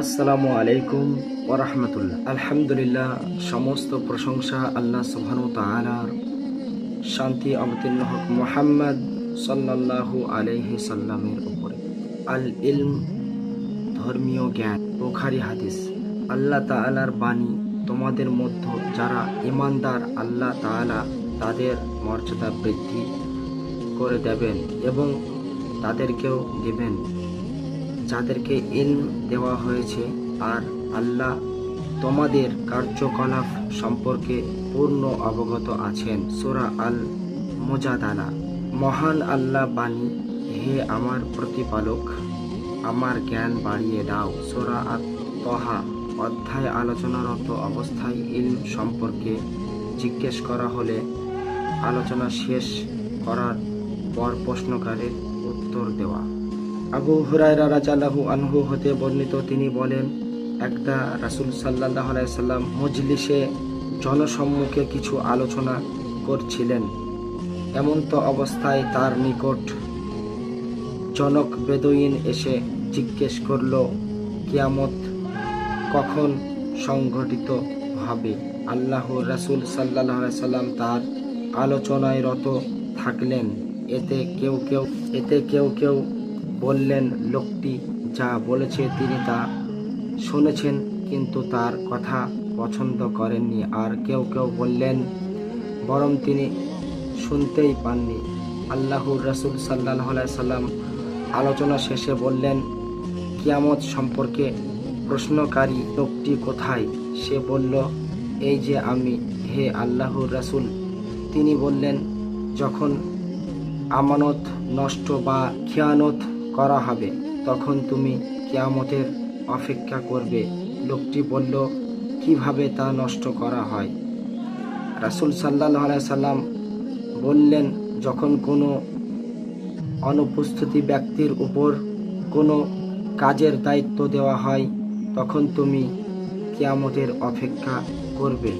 আসসালামু আলাইকুম ওরহমতুল্লাহ আলহামদুলিল্লাহ, সমস্ত প্রশংসা আল্লাহ সুবহানু তাআলার। শান্তি, অবতীর্ণ হোক মোহাম্মদ সাল্লাল্লাহু আলাইহি সাল্লামের উপরে। আল ইলম ধর্মীয় জ্ঞান, বুখারি হাদিস। আল্লাহ তাআলার বাণী তোমাদের মধ্য, যারা ইমানদার আল্লাহ তাআলা তাদের মর্যাদা বৃদ্ধি করে দেবেন এবং তাদেরকেও দিবেন। যাদেরকে ইলম দেওয়া হয়েছে আর আল্লাহ তোমাদের কার্যকলাপ সম্পর্কে পূর্ণ অবগত আছেন। সোরা আল মোজাদানা মহান আল্লাহ বাণী, হে আমার প্রতিপালক, আমার জ্ঞান বাড়িয়ে দাও। সোরা আত তহা অধ্যায় আলোচনারত অবস্থায় ইলম সম্পর্কে জিজ্ঞেস করা হলে আলোচনা শেষ করার পর প্রশ্নকারের উত্তর দেওয়া। আবু হুরায়রা রাজাল্লাহু আনহু হতে বর্ণিত, তিনি বলেন, একদা রাসূল সাল্লাল্লাহু আলাইহি সাল্লাম মজলিসে জনসম্মুখে কিছু আলোচনা করছিলেন। এমন তো অবস্থায় তার নিকট জনক বেদুইন এসে জিজ্ঞেস করল, কিয়ামত কখন সংঘটিত হবে? আল্লাহ রাসূল আলাইহি সাল্লাম তার আলোচনায় রত থাকলেন। এতে কেউ কেউ, এতে কেউ কেউ বললেন, লোকটি যা বলেছে তিনি তা শুনেছেন, কিন্তু তার কথা পছন্দ করেননি। আর কেউ কেউ বললেন, বরং তিনি শুনতেই পাননি। আল্লাহর রাসূল সাল্লাহ সাল্লাম আলোচনা শেষে বললেন, কিয়ামত সম্পর্কে প্রশ্নকারী লোকটি কোথায়? সে বলল, এই যে আমি, হে আল্লাহর রাসূল। তিনি বললেন, যখন আমানত নষ্ট বা খেয়ানত করা হবে। তখন তুমি কেয়ামতের অপেক্ষা করবে। লোকটি বলল, কীভাবে তা নষ্ট করা হয়? রাসূল সাল্লাহ সাল্লাম বললেন, যখন কোনো অনুপস্থিতি ব্যক্তির উপর কোনো কাজের দায়িত্ব দেওয়া হয়, তখন তুমি কিয়ামতের অপেক্ষা করবে।